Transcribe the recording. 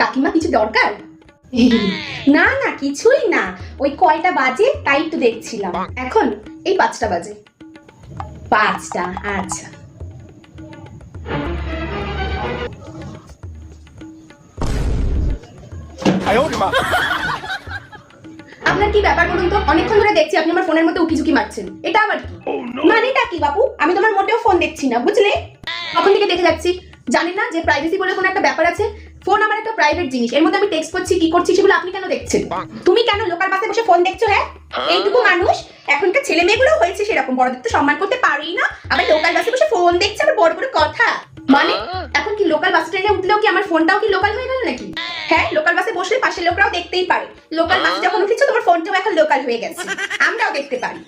কাকিমা কিছু দরকার? না না কিছুই না। ওই কয়টা বাজে তাই একটু দেখছিলাম। এখন এই পাঁচটা বাজে। পাঁচটা আচ্ছা। আপনার কি ব্যাপার বলুন তো? অনেকক্ষণ ধরে দেখছি আপনি আমার ফোনের মধ্যে উকিঝুঁকি মারছেন। এটা আবার কি? মানেটা কি বাবু আমি তোমার মোটেও ফোন দেখছি না বুঝলে? তখন থেকে দেখে যাচ্ছি? জানেন না যে প্রাইভেসি বলে কোনো একটা ব্যাপার আছে? ফোন আমার একটা প্রাইভেট জিনিস। এর মধ্যে আমি টেক্সট করছি, কি করছি সেগুলো আপনি কেন দেখছেন? তুমি কেন লোকাল বাসে বসে ফোন দেখছ হ্যাঁ? এইটুকু মানুষ। এখনকার ছেলে মেয়েগুলো হয়েছে সেরকম। বড়দের তো সম্মান করতে পারেই না। আবার লোকাল বাসে বসে ফোন দেখছে, আবার বড় বড় কথা। মানে এখন কি লোকাল বাস ট্রেনে উঠলেও কি আমার ফোনটাও কি লোকাল হয়ে গেল নাকি? হ্যাঁ লোকাল বাসে বসলে পাশের লোকরাও দেখতেই পারে। লোকাল বাসে যখন উঠেছো, তোমার ফোনটাও এখন লোকাল হয়ে গেছে। আমরাও দেখতে পারি।